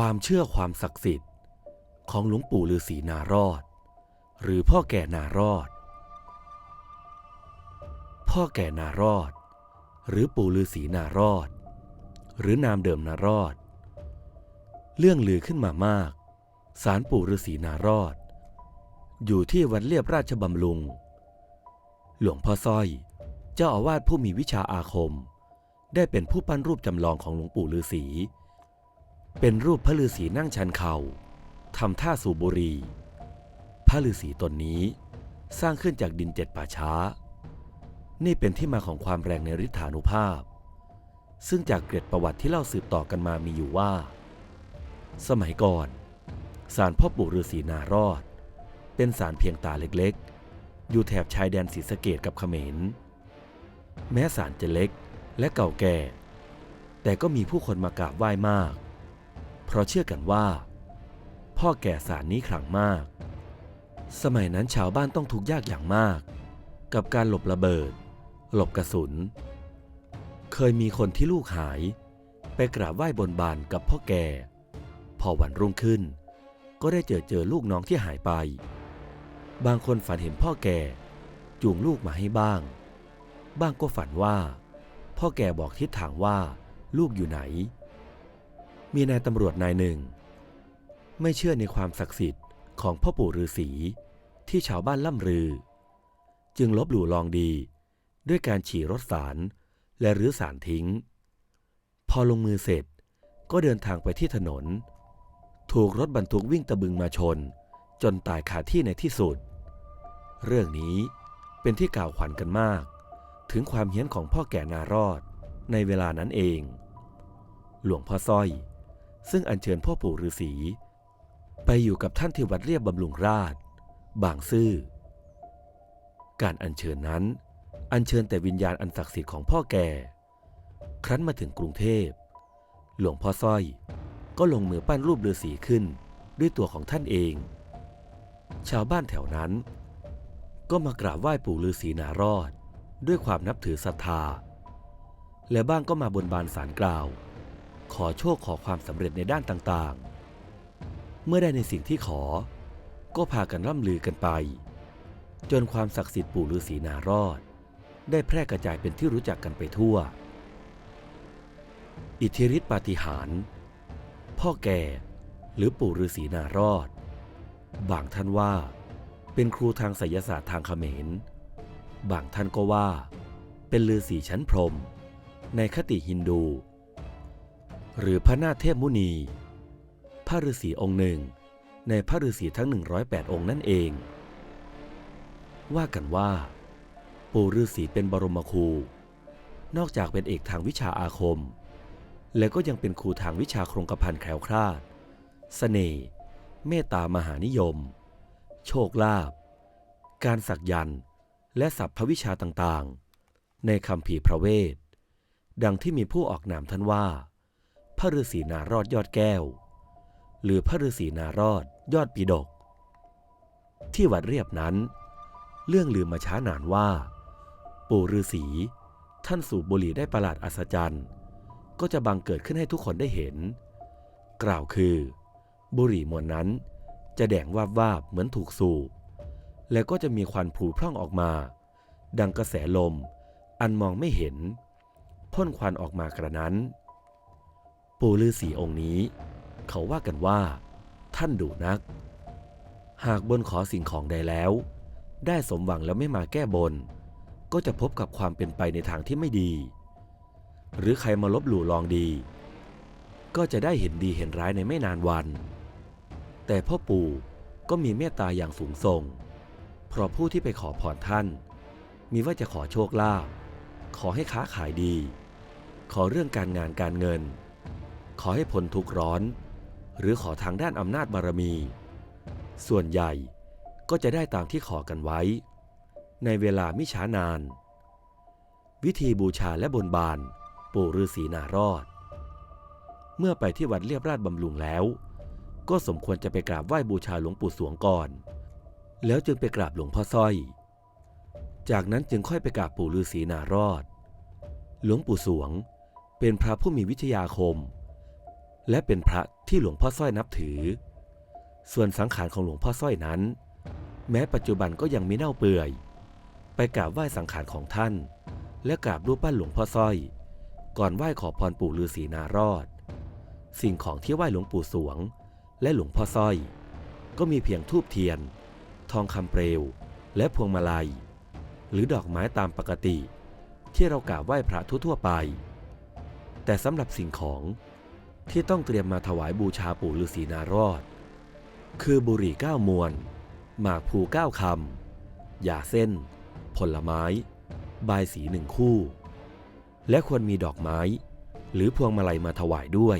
ความเชื่อความศักดิ์สิทธิ์ ของหลวงปู่ฤาษีนารอด หรือพ่อแก่นารอด พ่อแก่นารอด หรือปู่ฤาษีนารอด หรือนามเดิมนารอด เรื่องลือขึ้นมามากสารปู่ฤาษีนารอด อยู่ที่วัดเลียบราชบำรุง หลวงพ่อสร้อย เจ้าอาวาสผู้มีวิชาอาคม ได้เป็นผู้ปั้นรูปจำลองของหลวงปู่ฤาษี เป็นรูปพระฤาษีนั่งชันเข่าทำท่าสูบบุหรีพระฤาษีตนนี้สร้างขึ้นจากดินเจ็ดป่าช้า นี่เป็นที่มาของความแรงในฤทธานุภาพ ซึ่งจากเกร็ดประวัติที่เล่าสืบต่อกันมามีอยู่ว่า สมัยก่อนศาลพ่อปู่ฤาษีนารอด เป็นศาลเพียงตาเล็กๆ อยู่แถบชายแดนศรีสะเกดกับเขมร แม้ศาลจะเล็กและเก่าแก่ แต่ก็มีผู้คนมากราบไหว้มาก ราะเชื่อกันว่า พ่อแก่ศาลนี้ขลังมาก สมัยนั้นชาวบ้านต้องทุกข์ยากอย่างมาก กับการหลบระเบิด หลบกระสุน เคยมีคนที่ลูกหาย ไปกราบไหว้บนบานกับพ่อแก่ พอวันรุ่งขึ้น ก็ได้เจอเจอลูกน้องที่หายไป บางคนฝันเห็นพ่อแก่จูงลูกมาให้บ้าง บ้างก็ฝันว่า พ่อแก่บอกทิศทางว่าลูกอยู่ไหน มีนายตำรวจนายหนึ่ง ไม่เชื่อในความศักดิ์สิทธิ์ของพ่อปู่ฤาษีที่ชาวบ้านล่ำลือ จึงลบหลู่ลองดีด้วยการฉี่รถสารและรื้อสารทิ้ง พอลงมือเสร็จก็เดินทางไปที่ถนน ถูกรถบรรทุกวิ่งตะบึงมาชน จนตายคาที่ในที่สุด เรื่องนี้เป็นที่กล่าวขวัญกันมาก ถึงความเฮี้ยนของพ่อแก่นารอดในเวลานั้นเอง หลวงพ่อสร้อย ซึ่งอัญเชิญพ่อปู่ฤาษีไปอยู่กับท่านที่วัดเรียบบำรุงราช บางซื่อ การอัญเชิญนั้น อัญเชิญแต่วิญญาณอันศักดิ์สิทธิ์ของพ่อแก่ ครั้นมาถึงกรุงเทพ หลวงพ่อสร้อยก็ลงมือปั้นรูปฤาษีขึ้นด้วยตัวของท่านเอง ชาวบ้านแถวนั้น ก็มากราบไหว้ปู่ฤาษีนารอด ด้วยความนับถือศรัทธา และบ้างก็มาบนบานสารกล่าว ขอโชคขอความสำเร็จในด้านต่างๆ เมื่อได้ในสิ่งที่ขอ ก็พากันร่ำลือกันไป จนความศักดิ์สิทธิ์ปู่ฤาษีนารอด ได้แพร่กระจายเป็นที่รู้จักกันไปทั่ว อิทธิฤทธิปาฏิหาริย์พ่อแก่หรือปู่ฤาษีนารอด บางท่านว่า เป็นครูทางไสยศาสตร์ทางเขมร บางท่านก็ว่า เป็นฤาษีชั้นพรหมในคติฮินดู หรือพระนาเทพมุนี พระฤาษีองค์หนึ่ง ในพระฤาษีทั้ง 108 องค์นั่นเอง ว่ากันว่า ปู่ฤาษีเป็นบรมครู นอกจากเป็นเอกทางวิชาอาคม และก็ยังเป็นครูทางวิชาโครงกระพันแคล้วคลาดเสน่ห์เมตตามหานิยม โชคลาภการสักยันต์และสัพพวิชาต่างๆ ในคำภีพระเวท ดังที่มีผู้ออกนามท่านว่า พระฤาษีนารอดยอดแก้ว หรือพระฤาษีนารอดยอดปีดก ที่วัดเรียบนั้น เรื่องลืมมาช้านานว่า ปู่ฤาษีท่านสูบบุหรี่ได้ประหลาดอัศจรรย์ ก็จะบังเกิดขึ้นให้ทุกคนได้เห็น กล่าวคือ บุหรี่มวลนั้นจะแดงวาบวาบเหมือนถูกสูบ แล้วก็จะมีควันผุพร่องออกมา ดังกระแสลม อันมองไม่เห็น พ่นควันออกมากระนั้น ปู่ฤาษีองค์นี้ เขาว่ากันว่า ท่านดุนัก หากบนขอสิ่งของใดแล้ว ได้สมหวังแล้วไม่มาแก้บน ก็จะพบกับความเป็นไปในทางที่ไม่ดี หรือใครมาลบหลู่ลองดี ก็จะได้เห็นดีเห็นร้ายในไม่นานวัน แต่พ่อปู่ก็มีเมตตาอย่างสูงส่ง เพราะผู้ที่ไปขอพรท่าน มีว่าจะขอโชคลาภขอให้ค้าขายดี ขอเรื่องการงานการเงิน ขอให้พ้นทุกร้อน หรือขอทางด้านอำนาจบารมี ส่วนใหญ่ก็จะได้ตามที่ขอกันไว้ ในเวลาไม่ช้านาน วิธีบูชาและบนบานปู่ฤาษีนารอด เมื่อไปที่วัดเรียบราชบำรุงแล้ว ก็สมควรจะไปกราบไหว้บูชาหลวงปู่สวงก่อน แล้วจึงไปกราบหลวงพ่อสร้อย จากนั้นจึงค่อยไปกราบปู่ฤาษีนารอด หลวงปู่สวงเป็นพระผู้มีวิทยาคม และเป็นพระที่หลวงพ่อสร้อยนับถือ ส่วนสังขารของหลวงพ่อสร้อยนั้น แม้ปัจจุบันก็ยังไม่เน่าเปื่อย ไปกราบไหว้สังขารของท่าน และกราบรูปปั้นหลวงพ่อสร้อย ก่อนไหว้ขอพรปู่ฤาษีนารอด สิ่งของที่ไหว้หลวงปู่สวง และหลวงพ่อสร้อย ก็มีเพียงทูบเทียน ทองคำเปลว และพวงมาลัย หรือดอกไม้ตามปกติ ที่เรากราบไหว้พระทั่วๆไป แต่สำหรับสิ่งของ ที่ต้องเตรียมมาถวายบูชาปู่ฤาษีนารอด คือบุหรี่เก้ามวน หมากภูเก้าคำยาเส้น ผลไม้ บายสีหนึ่งคู่ และควรมีดอกไม้ หรือพวงมาลัยมาถวายด้วย